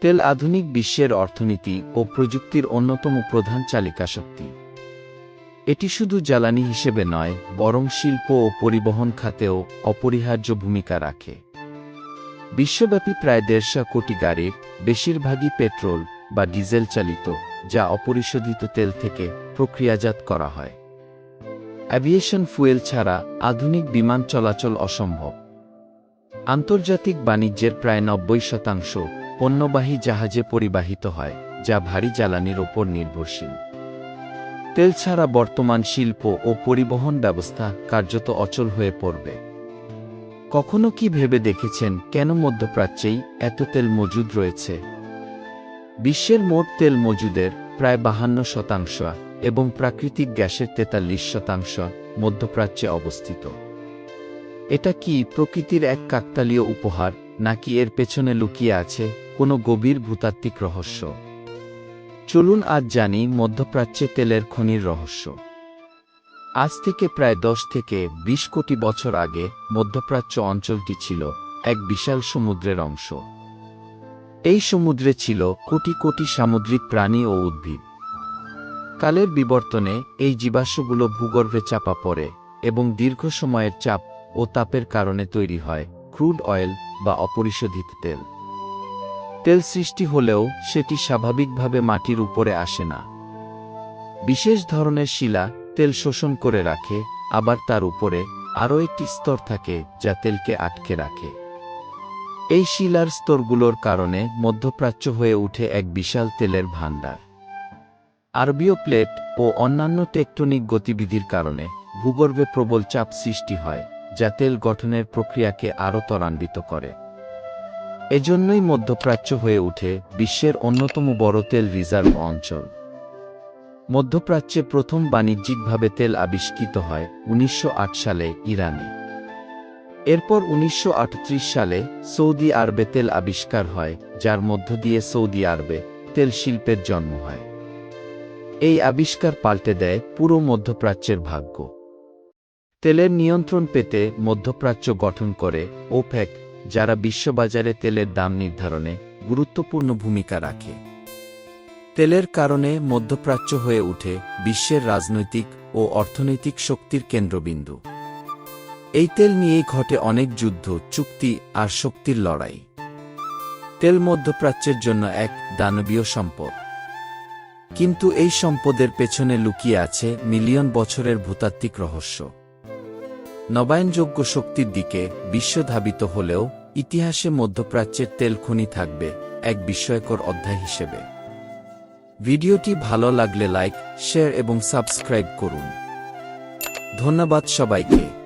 তেল আধুনিক বিশ্বের অর্থনীতি ও প্রযুক্তির অন্যতম প্রধান চালিকা শক্তি। এটি শুধু জ্বালানি হিসেবে নয়, বরং শিল্প ও পরিবহন খাতেও অপরিহার্য ভূমিকা রাখে। বিশ্বব্যাপী প্রায় দেড়শো কোটি গাড়ির বেশিরভাগই পেট্রোল বা ডিজেল চালিত, যা অপরিশোধিত তেল থেকে প্রক্রিয়াজাত করা হয়। অ্যাভিয়েশন ফুয়েল ছাড়া আধুনিক বিমান চলাচল অসম্ভব। আন্তর্জাতিক বাণিজ্যের প্রায় নব্বই শতাংশ পণ্যবাহী জাহাজে পরিবাহিত হয়, যা ভারী জ্বালানির ওপর নির্ভরশীল। তেল ছাড়া বর্তমান শিল্প ও পরিবহন ব্যবস্থা কার্যত অচল হয়ে পড়বে। কখনো কি ভেবে দেখেছেন কেন মধ্যপ্রাচ্যেই এত তেল মজুদ রয়েছে? বিশ্বের মোট তেল মজুদের প্রায় বাহান্ন শতাংশ এবং প্রাকৃতিক গ্যাসের তেতাল্লিশ শতাংশ মধ্যপ্রাচ্যে অবস্থিত। এটা কি প্রকৃতির এক কাকতালীয় উপহার নাকি এর পেছনে লুকিয়ে আছে কোনো গভীর ভূতাত্ত্বিক রহস্য। চলুন আজ জানি মধ্যপ্রাচ্যে তেলের খনির রহস্য। আজ থেকে প্রায় দশ থেকে ২০ কোটি বছর আগে মধ্যপ্রাচ্য অঞ্চলটি ছিল এক বিশাল সমুদ্রের অংশ। এই সমুদ্রে ছিল কোটি কোটি সামুদ্রিক প্রাণী ও উদ্ভিদ। কালের বিবর্তনে এই জীবাশ্মগুলো ভূগর্ভে চাপা পড়ে এবং দীর্ঘ সময়ের চাপ ও তাপের কারণে তৈরি হয় ক্রুড অয়েল বা অপরিশোধিত তেল। তেল সৃষ্টি হলেও সেটি স্বাভাবিকভাবে মাটির উপরে আসে না। বিশেষ ধরনের শিলা তেল শোষণ করে রাখে, আবার তার উপরে আরও একটি স্তর থাকে যা তেলকে আটকে রাখে। এই শিলার স্তরগুলোর কারণে মধ্যপ্রাচ্য হয়ে উঠে এক বিশাল তেলের ভাণ্ডার। আরবীয় প্লেট ও অন্যান্য টেকটনিক গতিবিধির কারণে ভূগর্ভে প্রবল চাপ সৃষ্টি হয়, যা তেল গঠনের প্রক্রিয়াকে আরও ত্বরান্বিত করে। এজন্যই মধ্যপ্রাচ্য হয়ে উঠে বিশ্বের অন্যতম বড় তেল রিজার্ভ অঞ্চল। মধ্যপ্রাচ্যে প্রথম বাণিজ্যিকভাবে তেল আবিষ্কৃত হয় উনিশশো আট সালে ইরানে। এরপর উনিশশো আটত্রিশ সালে সৌদি আরবে তেল আবিষ্কার হয়, যার মধ্য দিয়ে সৌদি আরবে তেল শিল্পের জন্ম হয়। এই আবিষ্কার পাল্টে দেয় পুরো মধ্যপ্রাচ্যের ভাগ্য। তেলের নিয়ন্ত্রণ পেতে মধ্যপ্রাচ্য গঠন করে ওপেক যারা বিশ্ববাজারে তেলের দাম নির্ধারণে গুরুত্বপূর্ণ ভূমিকা রাখে। তেলের কারণে মধ্যপ্রাচ্য হয়ে উঠে বিশ্বের রাজনৈতিক ও অর্থনৈতিক শক্তির কেন্দ্রবিন্দু। এই তেল নিয়েই ঘটে অনেক যুদ্ধ, চুক্তি আর শক্তির লড়াই। তেল মধ্যপ্রাচ্যের জন্য এক দানবীয় সম্পদ। কিন্তু এই সম্পদের পেছনে লুকিয়ে আছে মিলিয়ন বছরের ভূতাত্ত্বিক রহস্য। নবায়নযোগ্য শক্তির দিকে বিশ্ব ধাবিত হলেও ইতিহাসে মধ্যপ্রাচ্যের তেল খনি থাকবে এক বিস্ময়কর অধ্যায় হিসেবে। ভিডিওটি ভালো লাগলে লাইক, শেয়ার এবং সাবস্ক্রাইব করুন। ধন্যবাদ সবাইকে।